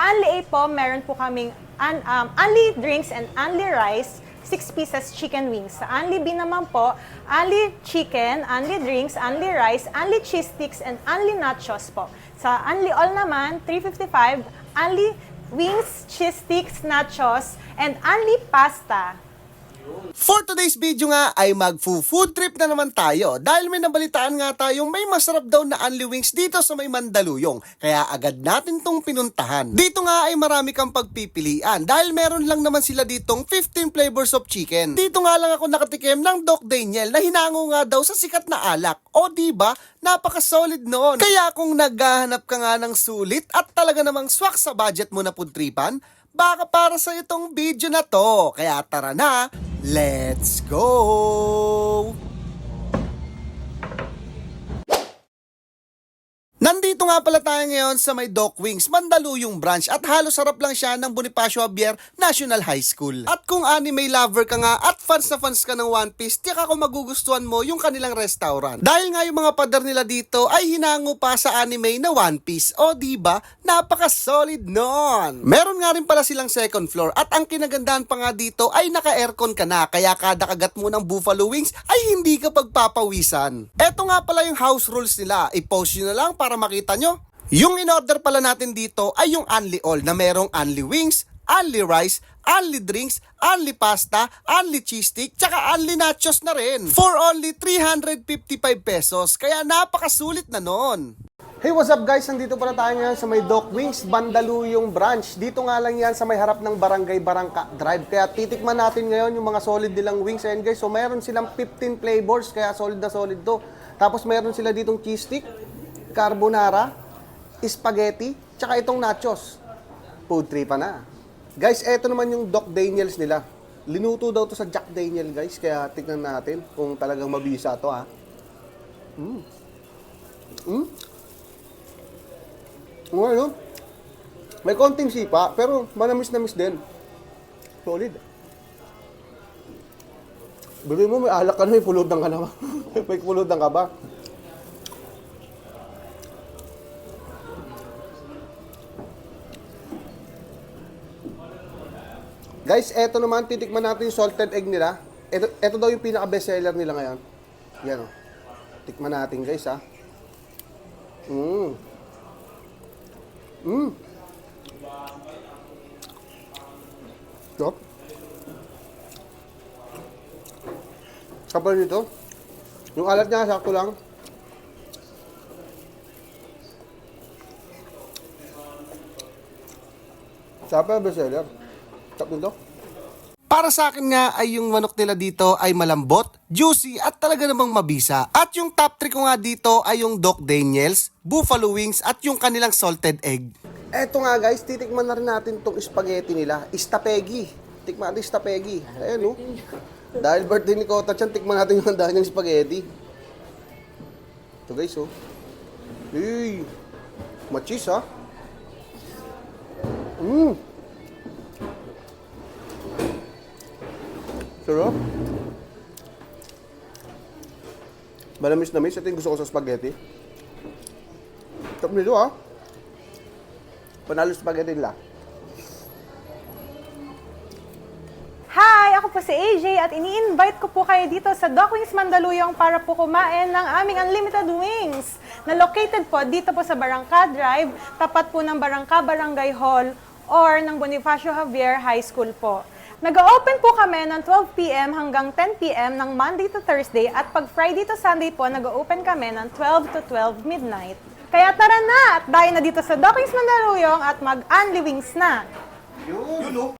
Unli A po, meron po kaming un, um, Unli drinks and Unli rice, 6 pieces chicken wings. Sa Unli B naman po, Unli chicken, Unli drinks, Unli rice, Unli cheese sticks, and Unli nachos po. Sa Unli All naman, 355, Unli wings, cheese sticks, nachos, and Unli pasta. For today's video nga ay mag-food trip na naman tayo dahil may nabalitaan nga tayong may masarap daw na Unli Wings dito sa may Mandaluyong kaya agad natin tong pinuntahan. Dito nga ay marami kang pagpipilian dahil meron lang naman sila ditong 15 flavors of chicken. Dito nga lang ako nakatikim ng Doc Daniel na hinango nga daw sa sikat na alak. O di ba? Napaka-solid noon. Kaya kung naghahanap ka nga ng sulit at talaga namang swak sa budget mo na food tripan, baka para sa itong video na to. Kaya tara na, let's go! Nandito nga pala tayo ngayon sa may Dock Wings, Mandaluyong branch at halos sarap lang siya ng Bonifacio Javier National High School. At kung anime lover ka nga at fans na fans ka ng One Piece, tiyak ako magugustuhan mo yung kanilang restaurant. Dahil nga yung mga pader nila dito ay hinango pa sa anime na One Piece. O ba? Napaka-solid nun! Meron nga rin pala silang second floor at ang kinagandahan pa nga dito ay naka-aircon ka na kaya kada kagat mo ng Buffalo Wings ay hindi ka pagpapawisan. Eto nga pala yung house rules nila. I-post nyo na lang para makita nyo. Yung in-order pala natin dito ay yung Unli All na merong Unli Wings, Unli Rice, Unli Drinks, Unli Pasta, Unli Cheese Stick, tsaka Unli Nachos na rin. For only 355 pesos. Kaya napakasulit na nun. Hey, what's up guys? Nandito pala tayo ngayon sa may Dock Wings, Bandaluyong branch. Dito nga lang yan sa may harap ng Barangay Barangka Drive. Kaya titikman natin ngayon yung mga solid nilang wings. And guys, so meron silang 15 flavors, kaya solid na solid to. Tapos meron sila ditong cheese stick, carbonara, spaghetti, tsaka itong nachos. Food trip pa na. Guys, eto naman yung Doc Daniels nila. Linuto daw to sa Jack Daniel guys, kaya tignan natin kung talagang mabisa to ha. Mm. Mm. Oo, ano? May konting sipa, pero manamis-namis din. Solid. Bili mo, may alak ka na, may pulutan ka na ba? may pulutan ka ba? Guys, eto naman, titikman natin yung salted egg nila. Eto, eto daw yung pinaka-bestseller nila ngayon. Yan o. Tikman natin guys ha. Mmm. Mmm. Stop. Kapal nito. Yung alat niya, sakto lang. Sapa bestseller. Tap nito. Para sa akin nga ay yung manok nila dito ay malambot, juicy at talaga namang mabisa. At yung top 3 ko nga dito ay yung Doc Daniels, Buffalo Wings at yung kanilang salted egg. Eto nga guys, titikman na rin natin tong spaghetti nila. Istapegi. Tikman natin istapegi. Ayan oh. Dahil birthday ni Kota Chan, tikman natin yung handa niyang spaghetti. Ito guys oh. Hey. Machis ha. Mmm. Sarap. Malamis na miss. Ito yung gusto ko sa spaghetti. Sarap nito ah. Panalo spaghetti nila. Hi! Ako po si AJ at ini-invite ko po kayo dito sa Dock Wings Mandaluyong para po kumain ng aming unlimited wings na located po dito po sa Barangka Drive, tapat po ng Barangka Barangay Hall or ng Bonifacio Javier High School po. Nag-open po kami ng 12pm hanggang 10pm ng Monday to Thursday at pag Friday to Sunday po, nag-open kami ng 12 to 12 midnight. Kaya tara na at dahil na dito sa Dock Wings Mandaluyong at mag-unli wings na! Yun.